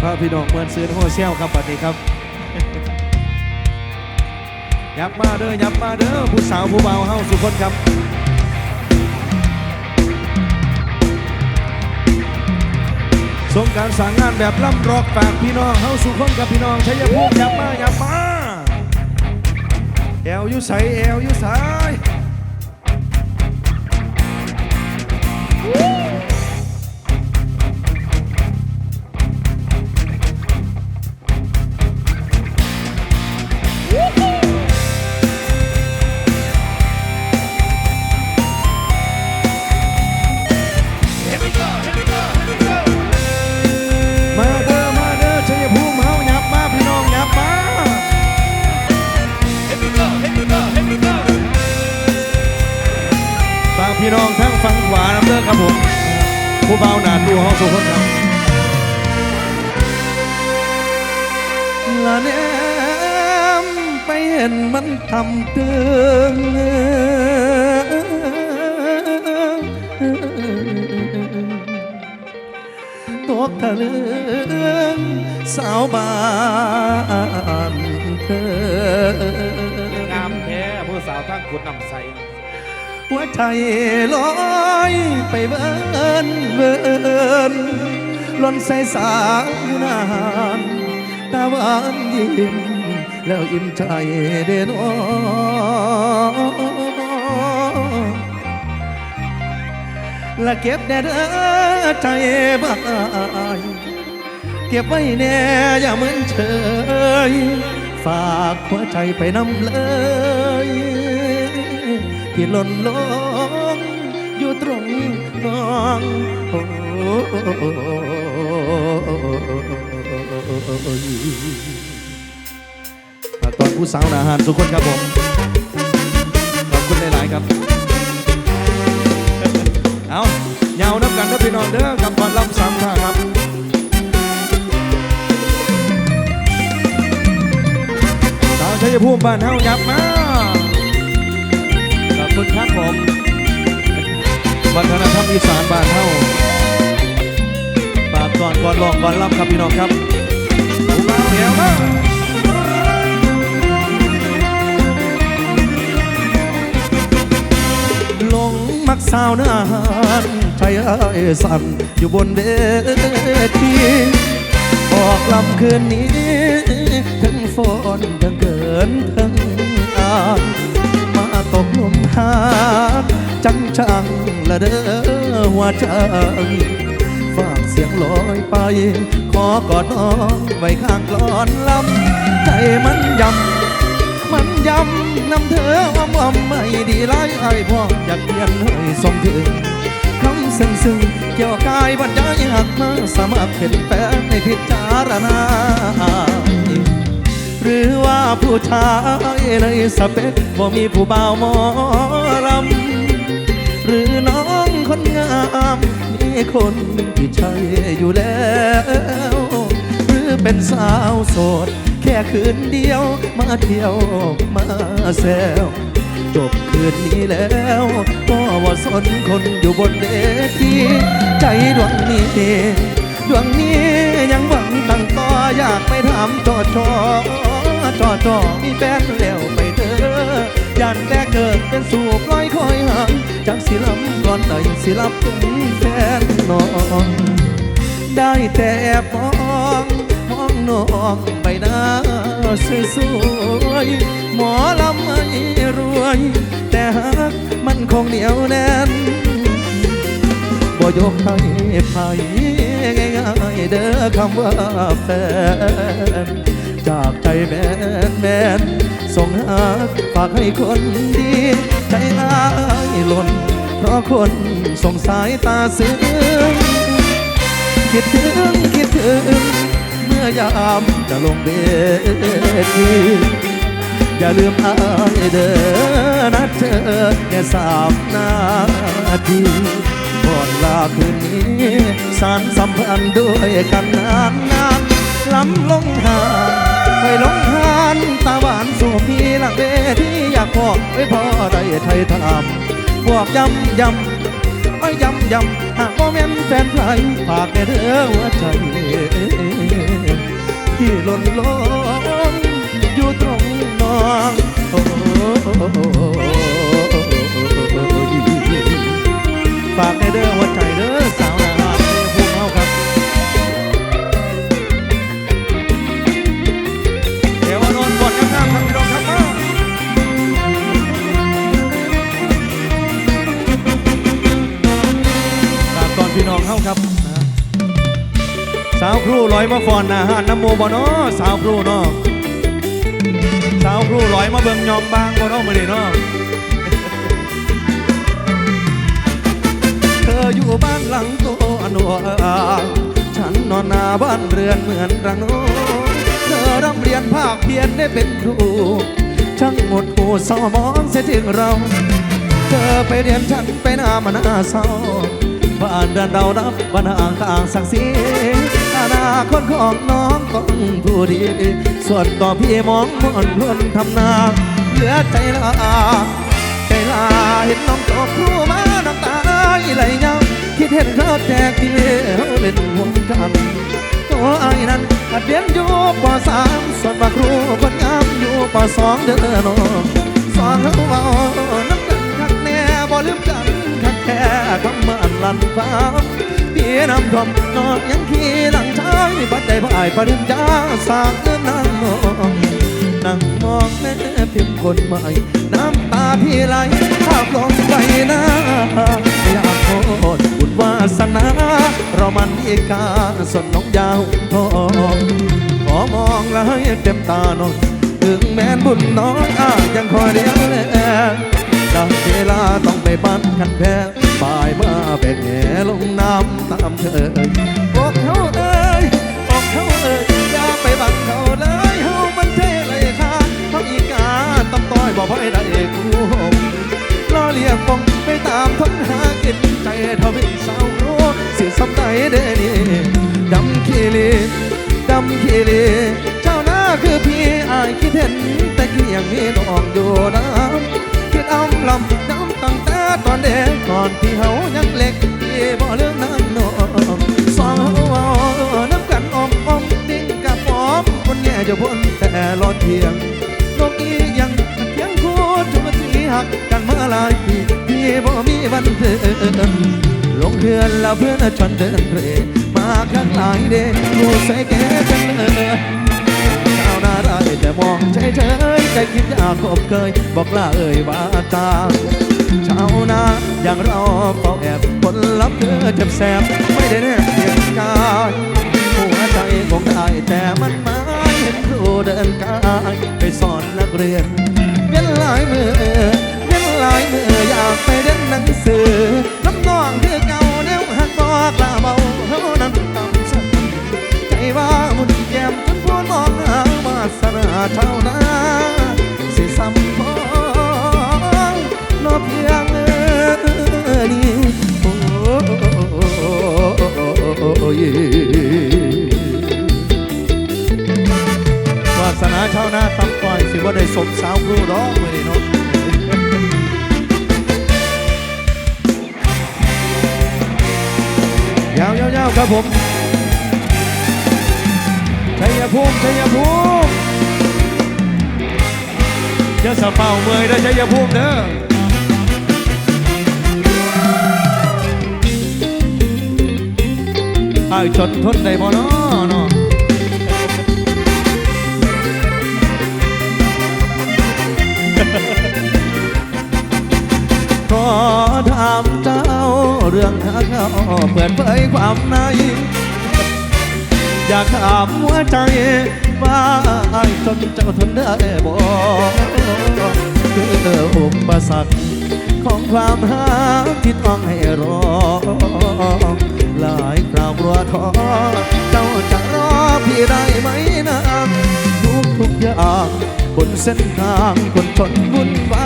พระพี่น้องเมืองซื้อโฮเซลครับบัดนี้ครับ ยับมาเด้อยับมาเด้อผู้สาวผู้เบาวเฮาสุคนครับสงการสั่งงานแบบล่ำรอกฝากพี่น้องเฮาสุคนกับพี่น้องชัยภูมิยับมายับมาแอวอยุใสแอวอยุใส ฟังขวาน้ำเด้อครับผมผู้เบาหนาดูเฮาสุคนครับละแนมไปเห็นมันทำเตือนตกทะลึงสาวบ้านเธองามแท้ผู้สาวทั้งคุณนำใส หัวใจลอยไปเบินเบินล้นใส่สาวอยู่นานตาหวานยิ้มแล้วอิ่มใจเด่นอและเก็บแน่เด้อใจบ้ายเก็บไว้แน่อย่าเหมือนเฉย ฝากหัวใจไปนำเลย ที่หล่นลงอยู่ตรงน้องโอ้ตอนผู้สาวนาหารทุกคนครับผม ขอบคุณหลาย ๆ ครับ เอาเหยาวน้ำกันนะพี่น้องเด้อกับก่อนลำสามท่าครับสาวชัยภูมิบ้านเฮายับมา ครับผม วัฒนธรรมอีสานบ้านเฮาฝากก่อนก่อนลองก่อนรับครับพี่น้องครับมาเดี๋ยวมาลงมักสาวเนื้ออาหารใจไอ้าสั่นอยู่บนเวทีออกลำคืนนี้ ทั้งฝนทั้งเกินทั้งอา กลมหาจังจังๆละเด้อหัวใจฝากเสียงลอยไป ขอกอดน้องไว้ข้างกลอนลำใจมันยำมันยำนำเธออ้อมอ้อมไม่ดีไรไอ้พ่ออยากเรียนให้สมถึงคำซึ้งซึ้งๆเกี่ยวกายวันใจหักมาสมัครเป็นแฟนในพิจารณา หรือว่าผู้ชายในสเปคบ่มีผู้บ่าวหมอลำหรือน้องคนงามมีคนที่ใช่อยู่แล้ว หรือเป็นสาวโสด แค่คืนเดียวมาเที่ยวมาแซวจบคืนนี้แล้วก็ว่าสนคนอยู่บนเวทีใจดวงนี้ดวงนี้ยังหวังตั้งต่ออยากไปถามจอจอ จอจอมีแฟนแล้วไปเถอะยันแต่เกิดเป็นสู่ปล่อยคอยห่างจากสิลำก่อนใดสิรับเป็นแฟนน้องได้แต่แอบมองมองน้องใบหน้าสวยๆหมอลำไม่รวย แต่หักมันคงเหนียวแน่นบ่ยกให้ไผง่ายๆเด้อคำว่าแฟน จากใจแมนแมนส่งหาฝากให้คนดี ใจอายหล่น เพราะคนส่งสายตาซึ้งคิดถึงคิดถึง เมื่อยามจะลงเวทีอย่าลืมอายเด้อนัดเธอแค่สามนาทีก่อนลาคืนนี้สารสัมพันธ์ด้วยกันนานนานล้ำลงหา เคยลงหานตาหวานสู่พี่หลังเวทีอยากพอกไว้พอได้ไทยทำพวกยำยำไอ้ยำยำหากโมเมนแฟนไทยฝากในเรือหัวใจที่หล่นลงอยู่ตรงนองฝากในเรือหัวใจ ครูลอยมาฟอนอาหารน้ำโมบ่นาะสาวครูนาะสาวครูลอยมาเบิ่งยอมบางบ่นาะมื้อนี้เนาะเธออยู่บ้านหลังโตอันวาฉันนอนหน้าบ้านเรือนเหมือนรังโนเธอร่ำเรียนภาคเพียนได้เป็นครู ช่างหมดหูสอมองเสียถึงเรา เธอไปเรียนฉันไปหน้ามันหน้าเศร้าบ้านเดินเรานับวันห่างข้างสักสีอ นาคตของน้องต้องผู้ดี ส่วนต่อพี่มองมอนพลนทำนาเหลือใจลาใจลาเห็นน้องจบครูมาน้ำตาไหลเงาคิดเห็นเขาแจกที่เขาเล่นห่วงกันตัวไอ้นั้นหัดเรียนอยู่ปสามส่วนว่าครูคนงามอยู่ปสองเด้อน้องสอนเขาเบาน้ำกันคักแน่บ่ลืมกันคักแค่คำมันลันฟ้าพี่น้ำท่วมนอนยังขี้หลังายบัดใจพ่ายปริญญาสร้างเงินนางนองนั่งมองแม่พิมพ์คนใหม่น้ำตาพี่ไหลภาพลงใบหน้าอยากโทษบุญวาสนา เรามันอีกาสนน้องยาวทองขอมองแล้วให้เต็มตาหน่อยถึงแม้นบุญน้องอ้ายังคอยเดียวแลดังเวลาต้องไปปั้นกันแพ้บ่ายมาเป็นแหลงน้ำตามเธอบอกเขา ท่าเป็นสาวรู้สิสำได้เดนี่ดำขี้ลีดำขี้ลีเจ้าหน้าคือพี่อายคิดเห็น แต่กี้ยังมีน้องอยู่นะคิดเอาลำน้ำตั้งแต่ตอนเด็กก่อนที่เฮายังเล็กที่บ่เรื่องนั้นนองสองเฮาน้ำกันอมอมดิ้งกับปอมคนแง่จะพ้นแต่รอเทียงนกอียังเที่ยง หักกันมาหลายปีพี่บ่มีวันเดินลงเรือนแล้วเพื่อนชวนเดินเรมาข้างหลายเด้กูใส่แก่จังเลยชาวนาได้แต่มองเฉยเฉยใจคิดอยากกบเคย บอกลาเอ่ยว่าตาชาวนาอย่างเราเฝ้าแอบผลลัพธ์คือเจ็บแสบไม่ได้แนบเพียงกายหัวใจคงได้แต่มันหมายเห็นครูเดินกายไปสอนนักเรียนายมือเวียนหลายมืออยากไปเรียนหนังสือน้ำนองคือเก่าแนวหักบอกลาเบาเท่านั้นตำสักใจว่ามุนแก้มจนพูดมองหาวาสนาเท่านาสิสัมพองนอเพียงเออนี่โอ้ย วาสนาเท่านาตำก่อย สิว่าได้สมสาวครูร้องเลยเนาะยาวยาวๆครับผมชัยภูมิชัยภูมิอย่าสะเป่าเมยนะชัยภูมิเด้อไอ้จนทนได้บ่เนาะ เจ้า เรื่องหาเขาเปิดเผยความในอยากถามหัวใจว่าไอ้จนเจ้าทนได้บ่คืออุปสรรคของความหาที่ต้องให้รอ หลายคราวรัวท้อเจ้าจะรอพี่ได้ไหมนะทุกทุกอย่างบนเส้นทางคนทนวุ่นวาย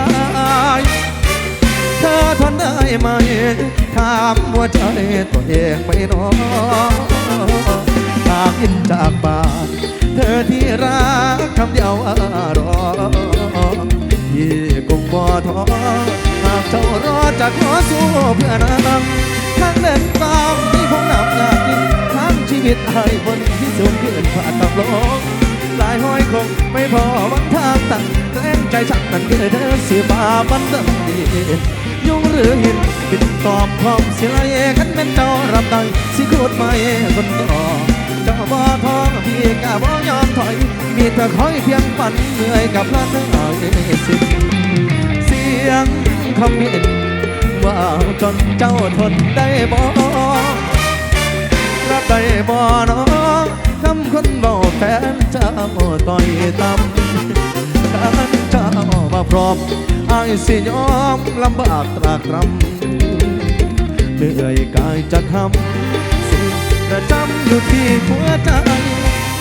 ทนได้ไหมถามหัวใจตัวเองไม่นอยทางอินจากบ้าน เธอที่รักคำเดียวว่ารอพี่คงบ่ท้อหากเจ้ารอจะขอสู้เพื่อนางทางเดินตามที่คงนับหนักยิ่งทั้งชีวิตให้บนที่สูงขึ้นผ่านตับลงหลายห้อยคงไม่พอวังทางตั้งแรงใจฉันนั้นคือเธอเสียบาบันดำดีือหินบินตอบพร้อมเสียเอกันเป็นเจ้ารับได้สิโคตรไม่คนต่อเจ้าบ่ท้องพี่กะบ่ยอมถอย มีแต่คอยเพียงฝันเหนื่อยกับพลันหน่อยสิเสียงคำเห็นว่าจนเจ้าทนได้บ่รับได้บ่เนาะต่อยต่ำการเจ้ามา พร้อมอายสิยอมลำบากตรากตรำเหนื่อยกายจะทำสิ่งประจำอยู่ที่หัวใจ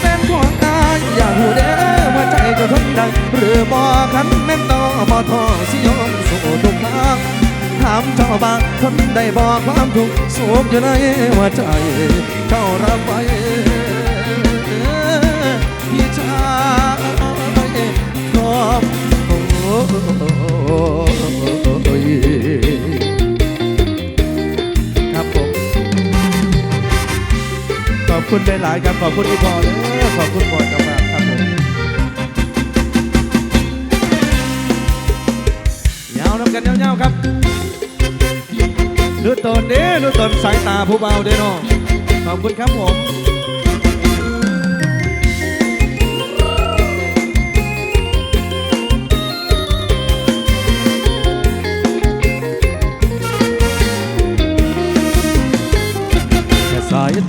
เป็นของอายอยาหูเด้อว่าใจจะทนได้หรือบ่คันแม่นต่อบ่ทอสิยอมสู้ทุกทางถามเจ้าบ้างทนได้บอกความทุกข์สุขอยู่ในหัวใจเจ้ารับไว้ ครับผมขอบคุณหลายๆครับขอบคุณอีพอเลยขอบคุณบอยกับมากครับผมยาวน้ำกันยาวๆครับดูตนเด้ดูตนสายตาผู้เบาเด้เนาะขอบคุณครับผม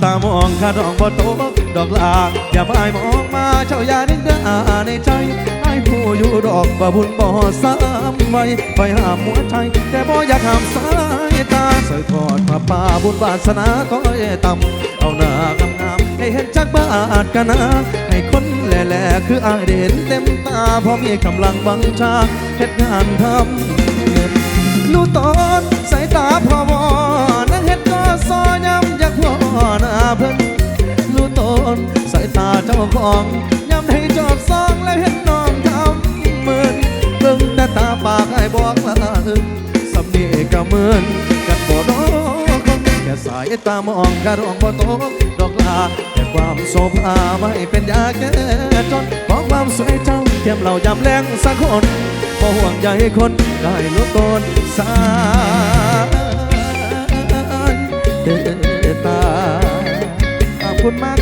ตามองข้าดองบ่โตกดอกลาอย่าไปมองมาเจ้าอย่านึกเด้อในใจให้ผู้อยู่ดอกบ่บุญบ่สามไว้ไปห้ามหัวใจแต่บ่อยากห้ามสายตาใส่ทอดมาป่าบุญบาสนาก็เอต่ำเอาหน้างามๆให้เห็นจักบาทกันนะให้คนแหล่ๆคืออายได้เห็นเต็มตาเพราะมีกำลังบังชาเฮ็ดงานทำรู้ตอายตาเจ้าของยำให้จอบซองแล้วเห็นน้องทำเหมือนเบิ่งแต่ตาปากไอ้บอกละอึงสำนีก็เหมือนกันบ่ดอกแค่สายตามองกะรองบ่ตกดอกลาแต่ความโสภาไม่เป็นยาแก้จนขอความสวยเจ้าเทียมเรายำแรงสักคนบ่ห่วงใยคนได้รู้ตนสายเดตาขอบคุณมาก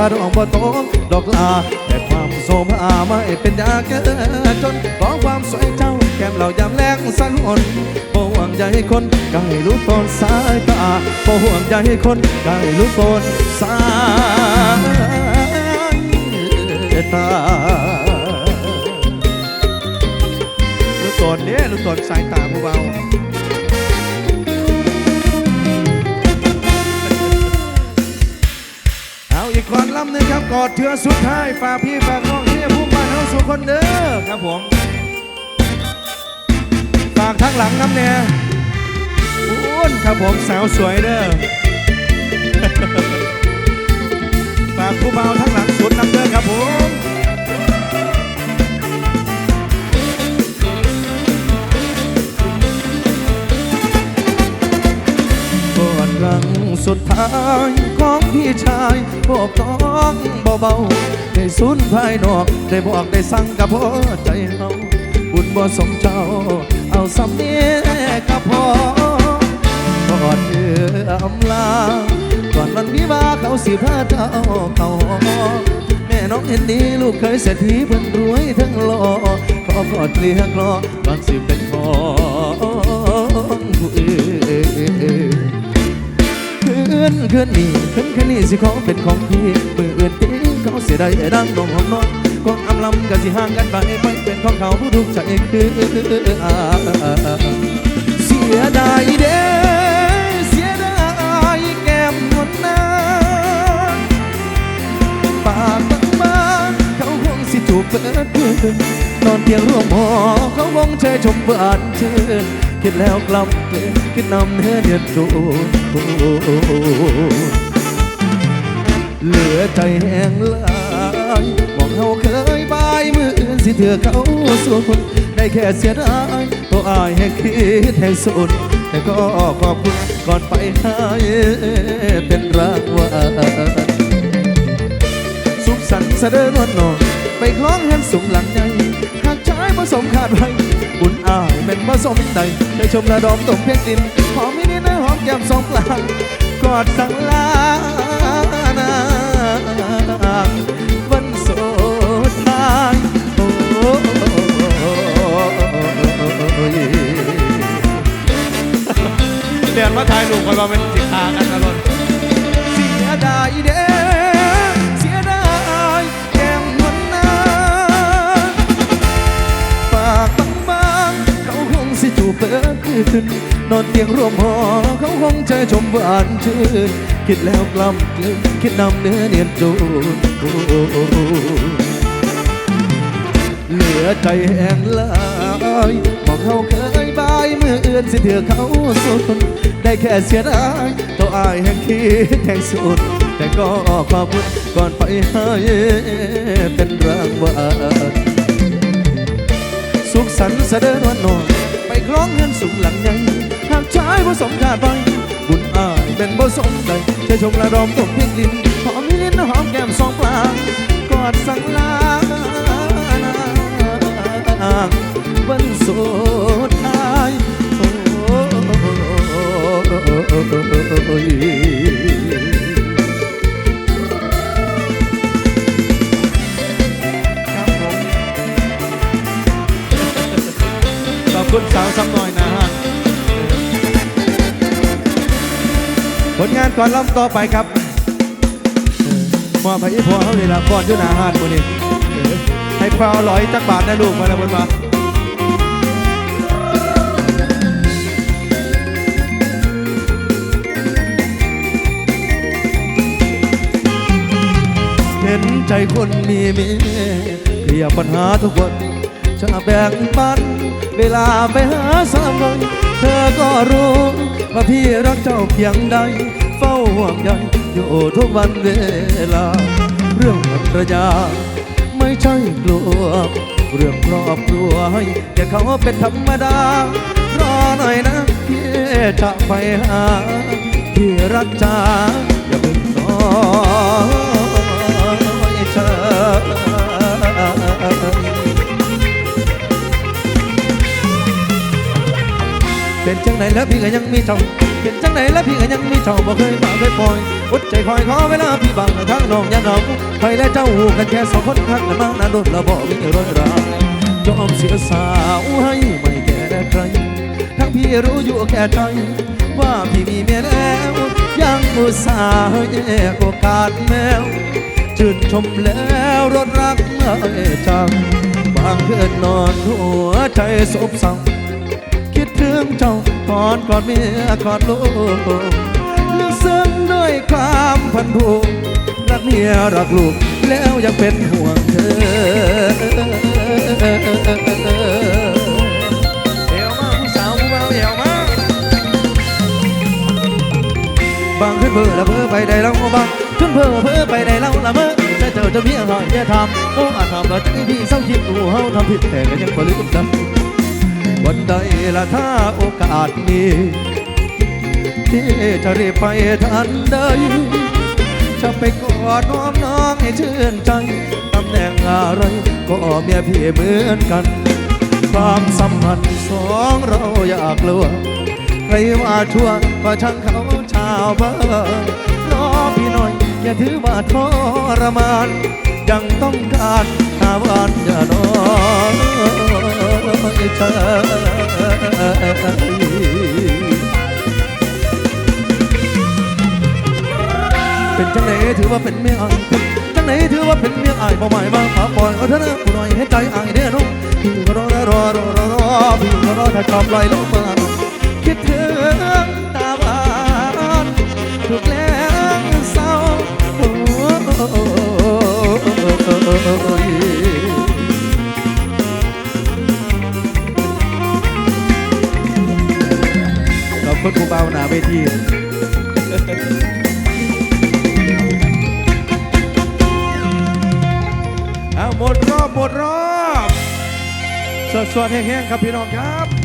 คาดองบ่ตกดอกลา แต่ความโสมอาไม่เป็นยาแก้จนขอความสวยเจ้า แก้มเรายามแรงสังหนบ่ห่วงใยคนก็ให้รู้ตนสายตาบ่ห่วงใยคนก็ให้รู้ตนสายตาลูกตนเนี่ยลูกตนสายตาเบา เอาอีกคนลำหนึ่งครับกอดเถือสุดท้ายฝากพี่ฝากน้องที่พุ่งบ้านเฮาสู่คนเด้อครับผมฝากทั้งหลังน้ำเนี่ยอ้วนครับผมสาวสวยเด้อฝากผู้เบาทั้งหลังสุดน้ำเด้อครับผมกอดครั้งสุดท้ายขอ พี่ชายบอกต้องเบาๆได้สูญภายนอกได้บอกได้สั่งกับพ่อใจเฮาบุญบ่สมเจ้า เอาสำเนียกับพ่อกอดเอื้ออำลาก่อนวันวิวาเขาสิพาเจ้าเขาแม่น้องเห็นดีลูกเคยเศรษฐีเพิ่นรวยทั้งหล่อขอกอดเกลี้ยกรอก่อนสิเป็นขอ คืนคืนนี้คืนคืนนี้สิขอเป็นของพี่มืออื่นตีเขาเสียดายดังนองหอมน้อยกองอำลำกันสิห่างกันไปไปเป็นของเขาผู้ทุกข์ใจคืออาเสียดายเด้เสียดายแก้มนวลนาปากบางบางๆเขาคงสิจูบเปิดพื้นนอนเตียงร่วมหอเขาคงเชยชมบานชื่นคิดแล้วกลับเกลืน คิดนำเนื้อเดือดรูเหลือใจแห้งลายมองเขาเคยบายมืออื่นสิเถื่อเขาส่วนคนได้แค่เสียดายตัวอายแห่งคิดแห่งสุดแต่ก็ขอบคุณก่อนไปให้เป็นรางวัลสุขสันต์เสด็จนวลนอนไปคล้องแฮนสูงหลังใหญ่หากชาย ผสมขาดไว้บุญอายเป็นผสมใดได้ชมระดมตกเพียงดินหอมมินิดนะหอมแก้มสองปลางกอดสังลานาวันโสดทายโอ้ยเรียนมาถ่ายรูกันมาเป็นสิขากันตลอดเสียดายเด้ เปิดขึ้นนอนเตียงร่วมหอเขาคงใจชมหวานชื่นคิดแล้วกล้ำกลืนคิดนำเนื้อเนียนจูนเหลือใจแห้งลายมองเขาเคยบายเมื่อเอื่นสิเถือเขาสุดได้แค่เสียดายตัวอายแห่งคิดแห่งสุดแต่ก็ขอบคุณก่อนไปให้เป็นรางวัล สุขสันต์เสด็จวันนอนไปคล้องเงินสูงหลังใหญ่หากชายผสมขาดไปบุญอายเป็นผสมใดเชยชมระดมตกเพียงลิ้นหอมมิลิ้นหอมแก้มสองปลางกอดสังลานางวันโสดท้ายโอ้ย คุณสาวซ้ำหน่อยนะฮะผลงานก่อนลำต่อไปครับมอบให้พ่อเขาเลยละก่อนยุนาหานคนนี้ให้พราวลอยจักบาทนะลูกมาแล้วบนมาเห็นใจคนมีเมียเคลียร์ปัญหาทุกวัน จะแบ่งปัน เวลาไปหาสามวันเธอก็รู้ว่าพี่รักเจ้าเพียงใด เฝ้าห่วงใยอยู่ทุกวันเวลา เรื่องภรรยา ไม่ใช่กลัว เรื่องครอบครัวให้แกเขาเป็นธรรมดารอหน่อยนะพี่จะไปหาพี่รักจ้าอย่าเพิ่งน้อยเธอ เป็นจังไหนแล้วพี่ก็ยังมีเจ้าเป็นจังไหนแล้วพี่ก็ยังมีเจ้าบ่เคยมาเคยปล่อยอดใจคอยขอเวลาพี่บางทางน้องอย่าเหงาใครและเจ้าหูกันแค่สองคนทักและมานานโดนและบ่มีรอยราวยอมเสียสาวให้ไม่แก่ใคร ทั้งพี่รู้อยู่แก่ใจว่าพี่มีเมียแล้วยังอุตส่าห์แย่โอกาสแมวชื่นชมแล้วรถรักไม่จังบางคืนนอนหัวใจสบเศร้า คิดถึงเจ้ากอดกอดเมียกอดลูกลึกซึ้งด้วยความพันผูกรักเมียรักลูก แล้วยังเป็นห่วงเธอเอวมาผู้สาวผู้เบาเอวมาบางขึ้นเพื่อละเพอไปได้แล้วบางขึ้นเพอเพอไปได้แล้วละเมื่อจะเจอจะเมียหอยจะทำโอ้อาทำแล้วที่พี่เศร้าคิดดูเฮาทำผิดแต่ก็ยังบ่ลืมกัน วันใดละถ้าโอกาสมีที่จะรีบไปทันใดจะไปกอดน้อมน้องให้ชื่นใจตำแหน่งอะไรก็เมียพี่เหมือนกัน ความสัมพันธ์สองเราอยากลัวใครว่าชั่วก็ช่างเขาชาวบ้านรอพี่หน่อยอย่าถือว่าทรมานยังต้องการาวันอย่านอนเธอเป็นจังไหนถือว่าเป็นเมียอายจังไหนถือว่าเป็นเมียอายบ่หมายมาฝากปล่อยเอาเถอะนะผู้หน่อยให้ใจอายเด้อน้องพี่ก็รอรอรอรอรอพี่ก็รอถ้าชอบลอยลงมาคิดถึงตาหวานถูกแล้วเศร้าโอ้ คุณผู้เบาหนาเวทีเอาหมดรอบหมดรอบสวัสดีแห้งๆครับพี่น้องครับ